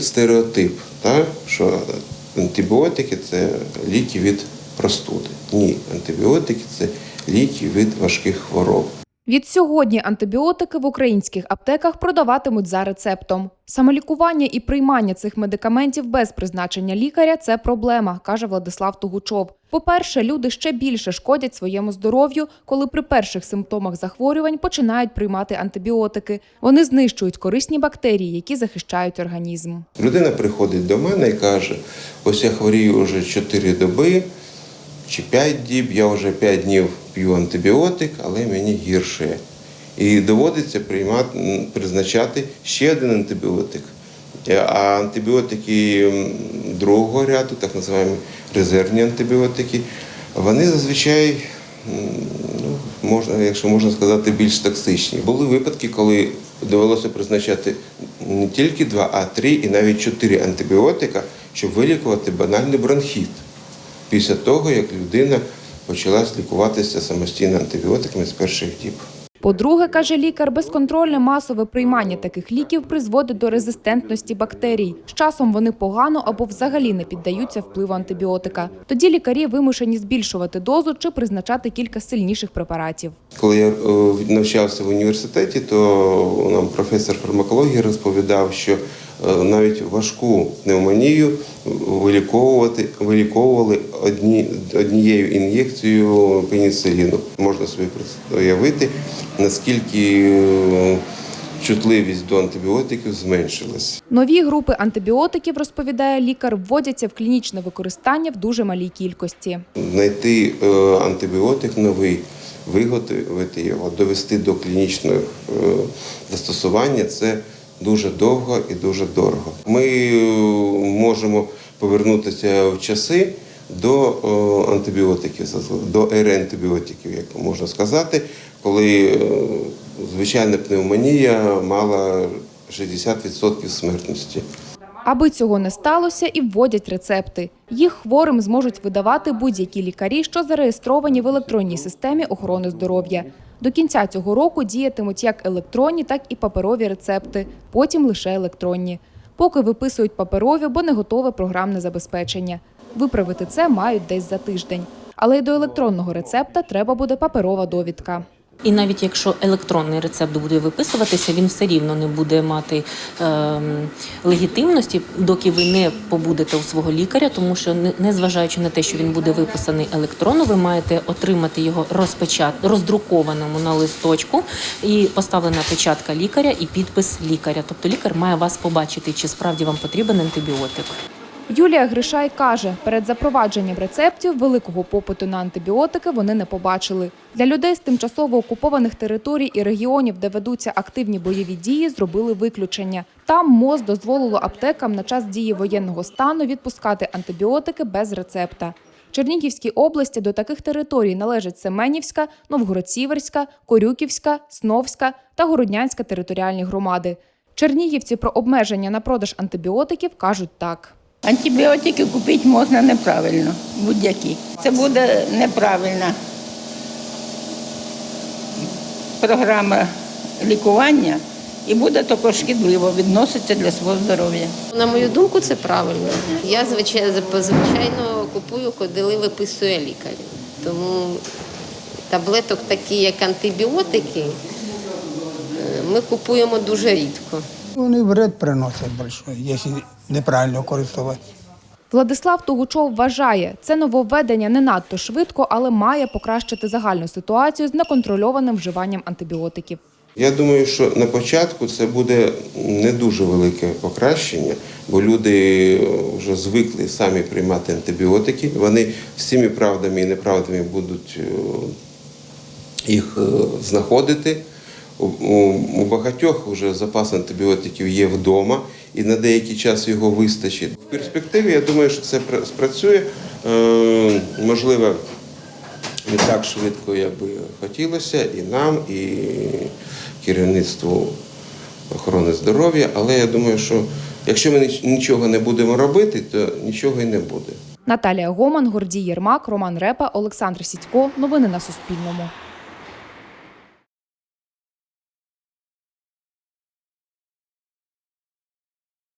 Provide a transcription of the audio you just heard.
Стереотип, так, що антибіотики це ліки від простуди. Ні, антибіотики це ліки від важких хвороб. Від сьогодні антибіотики в українських аптеках продаватимуть за рецептом. Самолікування і приймання цих медикаментів без призначення лікаря це проблема, каже Владислав Тугучов. По-перше, люди ще більше шкодять своєму здоров'ю, коли при перших симптомах захворювань починають приймати антибіотики. Вони знищують корисні бактерії, які захищають організм. Людина приходить до мене і каже: ось я хворію вже 4 доби чи 5 діб, я вже 5 днів п'ю антибіотик, але мені гірше. І доводиться приймати, призначати ще один антибіотик. Е, А антибіотики другого ряду, так називаємо резервні антибіотики, вони зазвичай, ну, можна, якщо можна сказати, більш токсичні. Були випадки, коли довелося призначати не тільки два, а три і навіть чотири антибіотика, щоб вилікувати банальний бронхіт після того, як людина почала лікуватися самостійно антибіотиками з перших діб. По-друге, каже лікар, безконтрольне масове приймання таких ліків призводить до резистентності бактерій. З часом вони погано або взагалі не піддаються впливу антибіотика. Тоді лікарі вимушені збільшувати дозу чи призначати кілька сильніших препаратів. Коли я е, навчався в університеті, то нам професор фармакології розповідав, що навіть важку пневмонію виліковувати виліковували одні, однією ін'єкцією пеніциліну. Можна собі уявити, наскільки е, чутливість до антибіотиків зменшилась. Нові групи антибіотиків, розповідає лікар, вводяться в клінічне використання в дуже малій кількості. знайти е, антибіотик новий, виготовити його, довести до клінічного е, застосування це дуже довго і дуже дорого. Ми е, можемо повернутися в часи до е, антибіотиків, до ери антибіотиків, як можна сказати, коли е, звичайна пневмонія мала 60% смертності. Аби цього не сталося, і вводять рецепти. Їх хворим зможуть видавати будь-які лікарі, що зареєстровані в електронній системі охорони здоров'я. До кінця цього року діятимуть як електронні, так і паперові рецепти, потім лише електронні. Поки виписують паперові, бо не готове програмне забезпечення. Виправити це мають десь за тиждень. Але й до електронного рецепта треба буде паперова довідка. І навіть якщо електронний рецепт буде виписуватися, він все рівно не буде мати ем, легітимності, доки ви не побудете у свого лікаря, тому що не- незважаючи на те, що він буде виписаний електронно, ви маєте отримати його розпечат роздрукованому на листочку і поставлена печатка лікаря і підпис лікаря. Тобто лікар має вас побачити, чи справді вам потрібен антибіотик. Юлія Гришай каже, перед запровадженням рецептів великого попиту на антибіотики вони не побачили. Для людей з тимчасово окупованих територій і регіонів, де ведуться активні бойові дії, зробили виключення. Там МОЗ дозволило аптекам на час дії воєнного стану відпускати антибіотики без рецепта. Чернігівській області до таких територій належать Семенівська, Новгород-Сіверська, Корюківська, Сновська та Городнянська територіальні громади. Чернігівці про обмеження на продаж антибіотиків кажуть так. Антибіотики купити можна неправильно, будь-які. Це буде неправильна програма лікування і буде також шкідливо відноситися для свого здоров'я. На мою думку, це правильно. Я звичайно, звичайно купую, коли виписує лікар. Тому таблеток, такі як антибіотики, е, ми купуємо дуже рідко. Вони вред приносять большой, якщо неправильно користуватися. Владислав Тугучов вважає, це нововведення не надто швидко, але має покращити загальну ситуацію з неконтрольованим вживанням антибіотиків. Я думаю, що на початку це буде не дуже велике покращення, бо люди вже звикли самі приймати антибіотики. Вони всіми правдами і неправдами будуть е, їх е, знаходити. У, у, багатьох вже запас антибіотиків є вдома, і на деякий час його вистачить. В перспективі я думаю, що це пра- спрацює. Е, можливо, не так швидко, як би хотілося, і нам, і керівництву охорони здоров'я. Але я думаю, що якщо ми ніч- нічого не будемо робити, то нічого і не буде. Наталія Гоман, Гордій Єрмак, Роман Репа, Олександр Сідько. Новини на Суспільному.